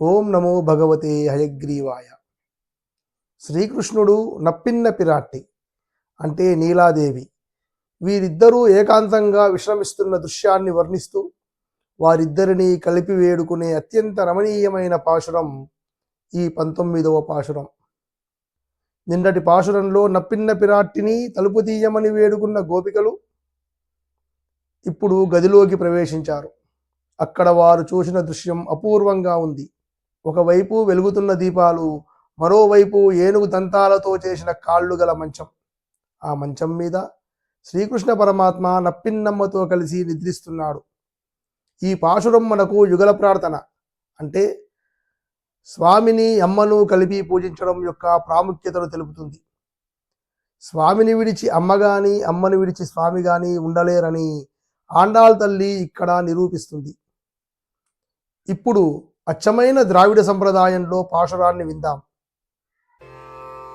ఓం నమో భగవతే హయగ్రీవాయ. శ్రీకృష్ణుడు నప్పిన్న పిరాట్టి అంటే నీలాదేవి. వీరిద్దరూ ఏకాంతంగా విశ్రమిస్తున్న దృశ్యాన్ని వర్ణిస్తూ వారిద్దరిని కలిపి వేడుకునే అత్యంత రమణీయమైన పాశురం ఈ పంతొమ్మిదవ పాశురం. నిన్నటి పాశురంలో నప్పిన్న పిరాట్టిని తలుపు తీయమని వేడుకున్న గోపికలు ఇప్పుడు గదిలోకి ప్రవేశించారు. అక్కడ వారు చూసిన దృశ్యం అపూర్వంగా ఉంది. ఒకవైపు వెలుగుతున్న దీపాలు మరోవైపు ఏనుగు దంతాలతో చేసిన కాళ్ళు గల మంచం. ఆ మంచం మీద శ్రీకృష్ణ పరమాత్మ నప్పిన్నమ్మతో కలిసి నిద్రిస్తున్నాడు. ఈ పాశురం మనకు యుగల ప్రార్థన అంటే స్వామిని అమ్మను కలిపి పూజించడం యొక్క ప్రాముఖ్యతను తెలుపుతుంది. స్వామిని విడిచి అమ్మ గాని అమ్మని విడిచి స్వామి గాని ఉండలేరని ఆండాళ్ తల్లి ఇక్కడ నిరూపిస్తుంది. ఇప్పుడు అచ్చమైన ద్రావిడ సంప్రదాయంలో పాశురాన్ని విందాం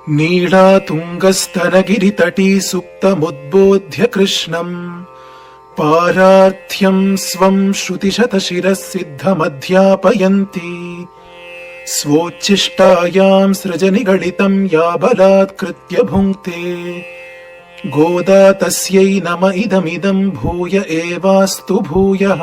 नीलातुङ्गस्तनगिरितटी सुप्तमुद्बोध्य कृष्णम् पारार्थ्यम् स्वम् श्रुतिशतशिरः सिद्धमध्यापयन्ती स्वोच्छिष्टायाम् सृजनिगलितम् या बलात्कृत्य भुङ्क्ते गोदा तस्यै नम इदमिदम् भूय एवास्तु भूयः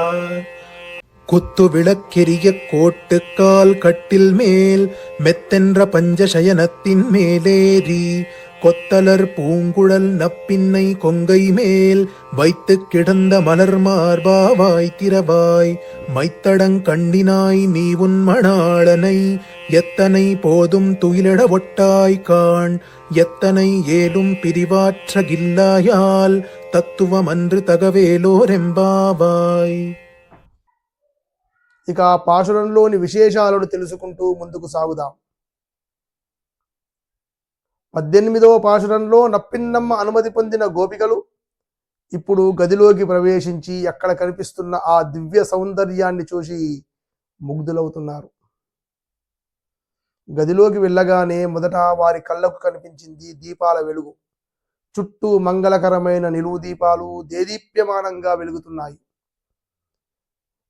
குத்து விளக்கெரிய கோட்டுக்கால் கட்டில் மேல் மெத்தென்ற பஞ்சசயனத்தின் மேலேறி கொத்தலர் பூங்குழல் நப்பின்னை கொங்கை மேல் வைத்து கிடந்த மலர் மார்பாவாய் திரவாய் மைத்தடங் கண்ணினாய் நீ உன் மணாளனை எத்தனை போதும் துயிலிட ஒட்டாய் காண் எத்தனை ஏலும் பிரிவாற்ற கில்லாயால் தத்துவமன்று தகவேலோரெம்பாவாய். ఇక ఆ పాశురంలోని విశేషాలను తెలుసుకుంటూ ముందుకు సాగుదాం. పద్దెనిమిదవ పాశురంలో నప్పిన్నమ్మ అనుమతి పొందిన గోపికలు ఇప్పుడు గదిలోకి ప్రవేశించి అక్కడ కనిపిస్తున్న ఆ దివ్య సౌందర్యాన్ని చూసి ముగ్ధులవుతున్నారు. గదిలోకి వెళ్ళగానే మొదట వారి కళ్ళకు కనిపించింది దీపాల వెలుగు. చుట్టూ మంగళకరమైన నిలువు దీపాలు దేదీప్యమానంగా వెలుగుతున్నాయి.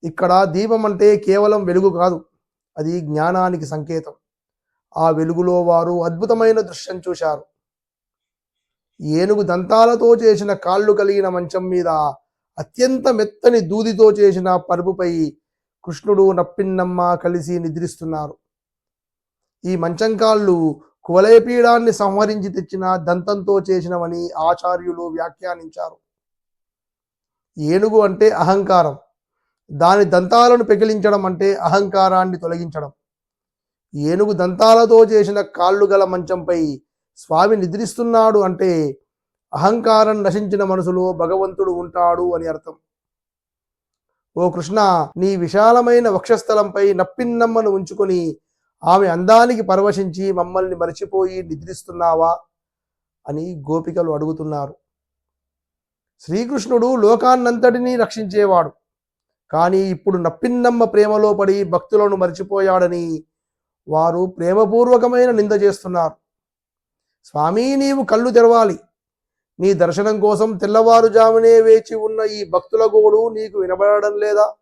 ఇక్కడ దీపం అంటే కేవలం వెలుగు కాదు అది జ్ఞానానికి సంకేతం. ఆ వెలుగులో వారు అద్భుతమైన దృశ్యం చూశారు. ఏనుగు దంతాలతో చేసిన కాళ్ళు కలిగిన మంచం మీద అత్యంత మెత్తని దూదితో చేసిన పరుపుపై కృష్ణుడు నప్పిన్నమ్మ కలిసి నిద్రిస్తున్నారు. ఈ మంచం కాళ్ళు కువలయపీడాన్ని సంహరించి తెచ్చిన దంతంతో చేసినవని ఆచార్యులు వ్యాఖ్యానించారు. ఏనుగు అంటే అహంకారం. దాని దంతాలను పెకిలించడం అంటే అహంకారాన్ని తొలగించడం. ఏనుగు దంతాలతో చేసిన కాళ్ళు గల మంచంపై స్వామి నిద్రిస్తున్నాడు అంటే అహంకారం నశించిన మనసులో భగవంతుడు ఉంటాడు అని అర్థం. ఓ కృష్ణ నీ విశాలమైన వక్షస్థలంపై నప్పిన్నమ్మను ఉంచుకొని ఆమె అందానికి పరవశించి మమ్మల్ని మరచిపోయి నిద్రిస్తున్నావా అని గోపికలు అడుగుతున్నారు. శ్రీకృష్ణుడు లోకాన్నంతటినీ రక్షించేవాడు. కానీ ఇప్పుడు నప్పిన్నమ్మ ప్రేమలో పడి భక్తులను మర్చిపోయాడని వారు ప్రేమపూర్వకమైన నింద చేస్తున్నారు. స్వామి నీవు కళ్ళు తెరవాలి. నీ దర్శనం కోసం తెల్లవారుజామునే వేచి ఉన్న ఈ భక్తుల గోడు నీకు వినబడడం లేదా?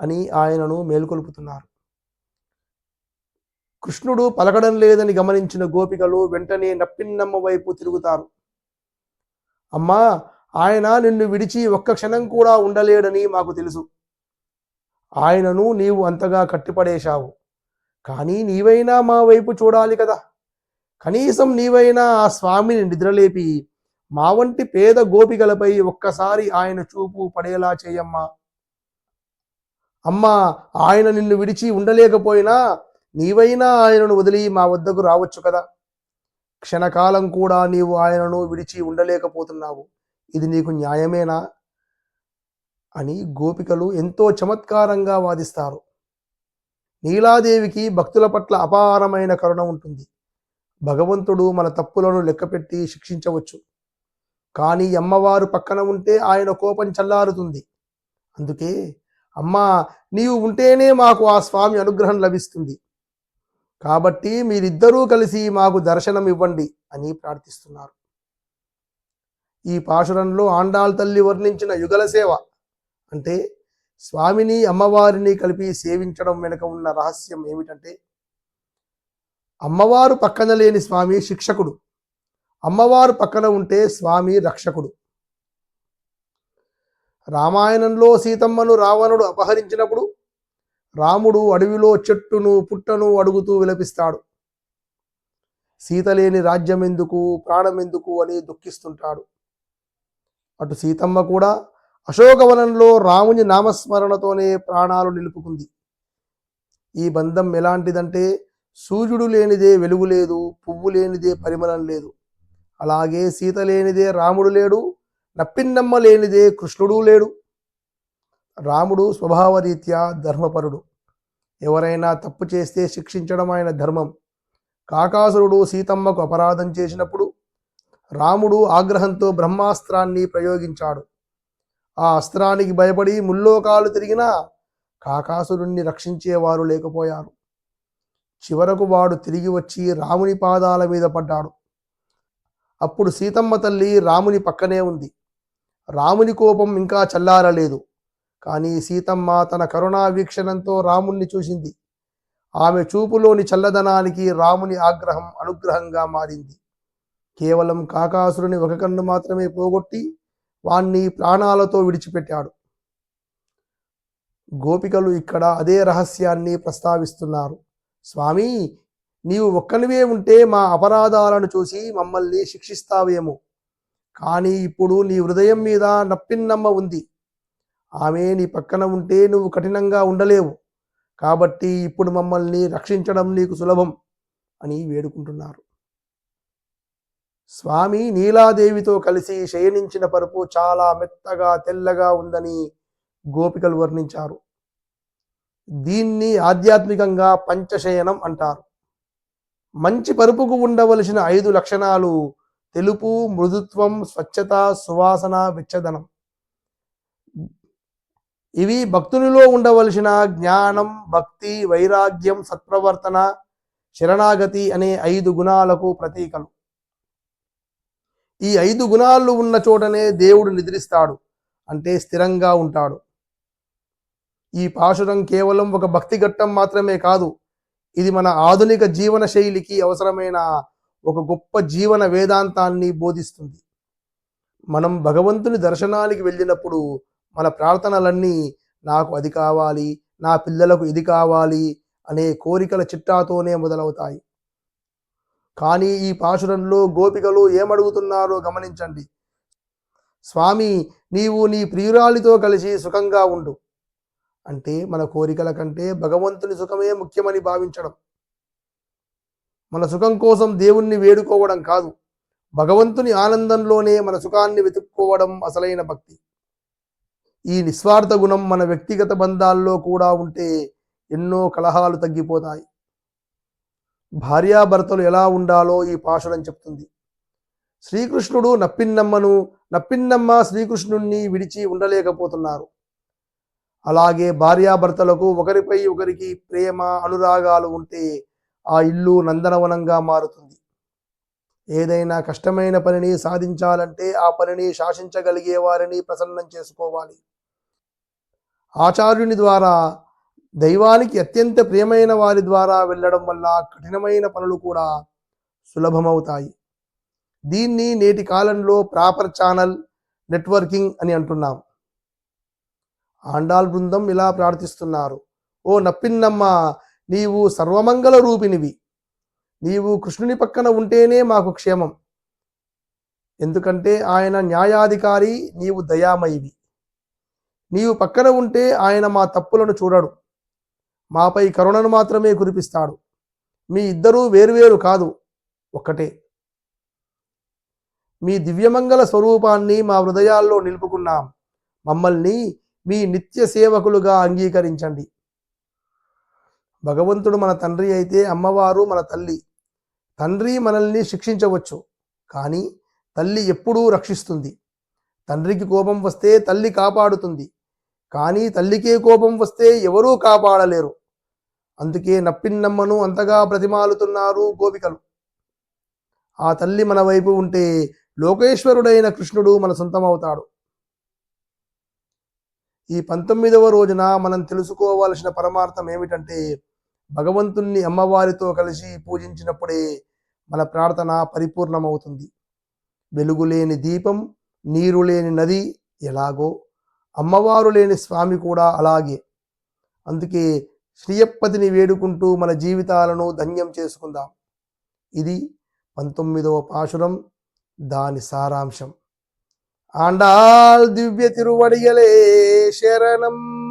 అని ఆయనను మేల్కొల్పుతున్నారు. కృష్ణుడు పలకడం లేదని గమనించిన గోపికలు వెంటనే నప్పిన్నమ్మ వైపు తిరుగుతారు. అమ్మా ఆయన నిన్ను విడిచి ఒక్క క్షణం కూడా ఉండలేడని మాకు తెలుసు. ఆయనను నీవు అంతగా కట్టిపడేశావు. కానీ నీవైనా మా వైపు చూడాలి కదా. కనీసం నీవైనా ఆ స్వామిని నిద్రలేపి మా వంటి పేద గోపికలపై ఒక్కసారి ఆయన చూపు పడేలా చేయమ్మా. అమ్మా ఆయన నిన్ను విడిచి ఉండలేకపోయినా నీవైనా ఆయనను వదిలి మా వద్దకు రావచ్చు కదా. క్షణకాలం కూడా నీవు ఆయనను విడిచి ఉండలేకపోతున్నావు. ఇది నీకు న్యాయమేనా? అని గోపికలు ఎంతో చమత్కారంగా వాదిస్తారు. నీలాదేవికి భక్తుల పట్ల అపారమైన కరుణ ఉంటుంది. భగవంతుడు మన తప్పులను లెక్కపెట్టి శిక్షించవచ్చు. కానీ అమ్మవారు పక్కన ఉంటే ఆయన కోపం చల్లారుతుంది. అందుకే అమ్మా నీవు ఉంటేనే మాకు ఆ స్వామి అనుగ్రహం లభిస్తుంది. కాబట్టి మీరిద్దరూ కలిసి మాకు దర్శనం ఇవ్వండి అని ప్రార్థిస్తున్నారు. ఈ పాశురంలో ఆండాళ్ తల్లి వర్ణించిన యుగల సేవ. అంటే స్వామిని అమ్మవారిని కలిపి సేవించడం వెనుక ఉన్న రహస్యం ఏమిటంటే అమ్మవారు పక్కన లేని స్వామి శిక్షకుడు. అమ్మవారు పక్కన ఉంటే స్వామి రక్షకుడు. రామాయణంలో సీతమ్మను రావణుడు అపహరించినప్పుడు రాముడు అడవిలో చెట్టును పుట్టను అడుగుతూ విలపిస్తాడు. సీత లేని రాజ్యం ఎందుకు ప్రాణం ఎందుకు అని దుఃఖిస్తుంటాడు. అటు సీతమ్మ కూడా అశోకవనంలో రాముని నామస్మరణతోనే ప్రాణాలు నిలుపుకుంది. ఈ బంధం ఎలాంటిదంటే సూర్యుడు లేనిదే వెలుగు లేదు పువ్వు లేనిదే పరిమళం లేదు. అలాగే సీత లేనిదే రాముడు లేడు నప్పిన్నమ్మ లేనిదే కృష్ణుడు లేడు. రాముడు స్వభావరీత్యా ధర్మపరుడు. ఎవరైనా తప్పు చేస్తే శిక్షించడం ఆయన ధర్మం. కాకాసురుడు సీతమ్మకు అపరాధం చేసినప్పుడు రాముడు ఆగ్రహంతో బ్రహ్మాస్త్రాన్ని ప్రయోగించాడు. ఆ అస్త్రానికి భయపడి ముల్లోకాలు తిరిగినా కాకాసురుణ్ణి రక్షించేవారు లేకపోయారు. చివరకు వాడు తిరిగి వచ్చి రాముని పాదాల మీద పడ్డాడు. అప్పుడు సీతమ్మ తల్లి రాముని పక్కనే ఉంది. రాముని కోపం ఇంకా చల్లారలేదు. కానీ సీతమ్మ తన కరుణా వీక్షణంతో రాముణ్ణి చూసింది. ఆమె చూపులోని చల్లదనానికి రాముని ఆగ్రహం అనుగ్రహంగా మారింది. కేవలం కాకాసురుని ఒక కన్ను మాత్రమే పోగొట్టి వాణ్ణి ప్రాణాలతో విడిచిపెట్టాడు. గోపికలు ఇక్కడ అదే రహస్యాన్ని ప్రస్తావిస్తున్నారు. స్వామి నీవు ఒక్కనివే ఉంటే మా అపరాధాలను చూసి మమ్మల్ని శిక్షిస్తావేమో. కానీ ఇప్పుడు నీ హృదయం మీద నప్పిన్నమ్మ ఉంది. ఆమె నీ పక్కన ఉంటే నువ్వు కఠినంగా ఉండలేవు. కాబట్టి ఇప్పుడు మమ్మల్ని రక్షించడం నీకు సులభం అని వేడుకుంటున్నారు. స్వామి నీలాదేవితో కలిసి శయనించిన పరుపు చాలా మెత్తగా తెల్లగా ఉందని గోపికలు వర్ణించారు. దీన్ని ఆధ్యాత్మికంగా పంచశయనం అంటారు. మంచి పరుపుకు ఉండవలసిన ఐదు లక్షణాలు తెలుపు మృదుత్వం స్వచ్ఛత సువాసన వెచ్చదనం. ఇవి భక్తునిలో ఉండవలసిన జ్ఞానం భక్తి వైరాగ్యం సత్ప్రవర్తన శరణాగతి అనే ఐదు గుణాలకు ప్రతీకలు. ఈ ఐదు గుణాలు ఉన్న చోటనే దేవుడు నిద్రిస్తాడు అంటే స్థిరంగా ఉంటాడు. ఈ పాశురం కేవలం ఒక భక్తి ఘట్టం మాత్రమే కాదు ఇది మన ఆధునిక జీవన శైలికి అవసరమైన ఒక గొప్ప జీవన వేదాంతాన్ని బోధిస్తుంది. మనం భగవంతుని దర్శనానికి వెళ్ళినప్పుడు మన ప్రార్థనలన్నీ నాకు అది కావాలి నా పిల్లలకు ఇది కావాలి అనే కోరికల చిట్టాతోనే మొదలవుతాయి. కానీ ఈ పాశురంలో గోపికలు ఏమడుగుతున్నారో గమనించండి. స్వామి నీవు నీ ప్రియురాలితో కలిసి సుఖంగా ఉండు. అంటే మన కోరికల కంటే భగవంతుని సుఖమే ముఖ్యమని భావించడం. మన సుఖం కోసం దేవుణ్ణి వేడుకోవడం కాదు భగవంతుని ఆనందంలోనే మన సుఖాన్ని వెతుక్కోవడం అసలైన భక్తి. ఈ నిస్వార్థ గుణం మన వ్యక్తిగత బంధాల్లో కూడా ఉంటే ఎన్నో కలహాలు తగ్గిపోతాయి. భార్యాభర్తలు ఎలా ఉండాలో ఈ పాశురం చెప్తుంది. శ్రీకృష్ణుడు నప్పిన్నమ్మను నప్పిన్నమ్మ శ్రీకృష్ణుణ్ణి విడిచి ఉండలేకపోతున్నారు. అలాగే భార్యాభర్తలకు ఒకరిపై ఒకరికి ప్రేమ అనురాగాలు ఉంటే ఆ ఇల్లు నందనవనంగా మారుతుంది. ఏదైనా కష్టమైన పనిని సాధించాలంటే ఆ పనిని శాసించగలిగే వారిని ప్రసన్నం చేసుకోవాలి. ఆచార్యుని ద్వారా దైవానికి అత్యంత ప్రియమైన వారి ద్వారా వెళ్ళడం వల్ల కఠినమైన పనులు కూడా సులభమవుతాయి. దీన్ని నేటి కాలంలో ప్రాపర్ ఛానల్ నెట్వర్కింగ్ అని అంటున్నాం. ఆండాల్ బృందం ఇలా ప్రార్థిస్తున్నారు. ఓ నప్పిన్నమ్మ నీవు సర్వమంగళ రూపినివి నీవు కృష్ణుని పక్కన ఉంటేనే మాకు క్షేమం. ఎందుకంటే ఆయన న్యాయాధికారి నీవు దయామయివి. నీవు పక్కన ఉంటే ఆయన మా తప్పులను చూడడు. మాపై కరుణను మాత్రమే కురిపిస్తాడు. మీ ఇద్దరూ వేరువేరు కాదు ఒక్కటే. మీ దివ్యమంగళ స్వరూపాన్ని మా హృదయాల్లో నిలుపుకున్నాం. మమ్మల్ని మీ నిత్య సేవకులుగా అంగీకరించండి. భగవంతుడు మన తండ్రి అయితే అమ్మవారు మన తల్లి. తండ్రి మనల్ని శిక్షించవచ్చు కానీ తల్లి ఎప్పుడూ రక్షిస్తుంది. తండ్రికి కోపం వస్తే తల్లి కాపాడుతుంది కానీ తల్లికే కోపం వస్తే ఎవరూ కాపాడలేరు. అందుకే నప్పిన్నమ్మను అంతగా ప్రతిమాలుతున్నారు గోపికలు. ఆ తల్లి మన వైపు ఉంటే లోకేశ్వరుడైన కృష్ణుడు మన సొంతం అవుతాడు ఈ పంతొమ్మిదవ రోజున మనం తెలుసుకోవాల్సిన పరమార్థం ఏమిటంటే భగవంతుణ్ణి అమ్మవారితో కలిసి పూజించినప్పుడే మన ప్రార్థన పరిపూర్ణమవుతుంది. వెలుగు లేని దీపం నీరు లేని నది ఎలాగో అమ్మవారు లేని స్వామి కూడా అలాగే. అందుకే శ్రీయప్పతిని వేడుకుంటూ మన జీవితాలను ధన్యం చేసుకుందాం. ఇది పంతొమ్మిదవ పాశురం దాని సారాంశం. ఆండాల్ దివ్య తిరువడిగలే శరణం.